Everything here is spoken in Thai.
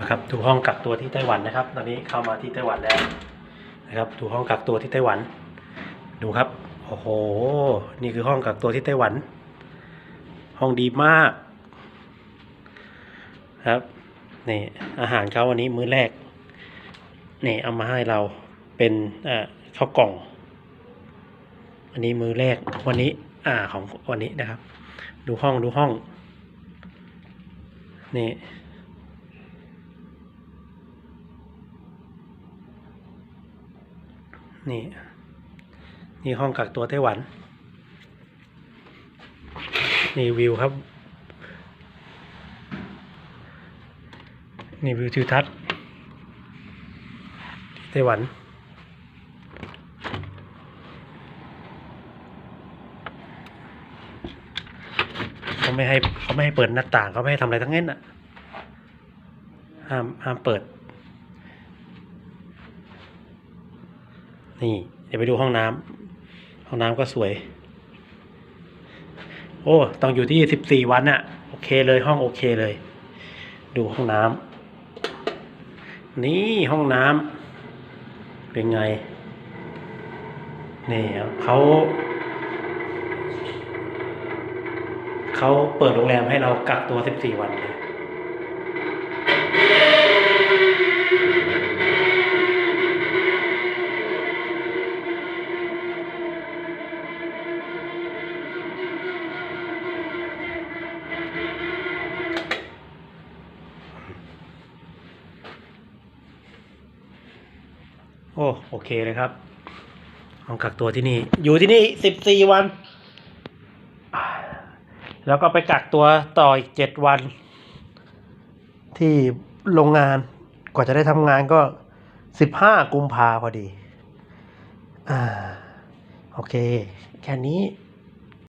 นะครับดูห้องกักตัวที่ไต้หวันนะครับ ตอนนี้เข้ามาที่ไต้หวันแล้วนะครับดูห้องกักตัวที่ไต้หวัน ดูครับโอ้โหนี่คือห้องกักตัวที่ไต้หวัน ห้องดีมากครับนี่อาหารเขาวันนี้มื้อแรกนี่เอามาให้เราเป็นอ่อข้าวกล่อง อันนี้มื้อแรกวันนี้อ่าของวันนี้นะครับ ดูห้องดูห้องนี่ นี่ นี่ห้องกักตัวไต้หวัน นี่วิวครับ นี่วิวทิวทัศน์ที่ไต้หวัน เขาไม่ให้เขาไม่ให้เปิดหน้าต่างเขาไม่ให้ทำอะไรทั้งนั้นอะห้ามห้ามเปิด นี่เดี๋ยวไปดูห้องน้ำห้องน้ำก็สวย โอ้ต้องอยู่ที่สิบสี่วันอะโอเคเลยห้องโอเคเลย ดูห้องน้ำนี่ห้องน้ำเป็นไงนี่ครับเขาเขาเปิดโรงแรมให้เรากักตัวสิบสี่วันเลย โอ้โอเคเลยครับห้องกักตัวที่นี่ อยู่ที่นี่สิบสี่วัน แล้วก็ไปกักตัวต่ออีกเจ็ดวัน ที่โรงงานกว่าจะได้ทำงานก็สิบห้ากุมภาพอดี อ่า โอเค แค่นี้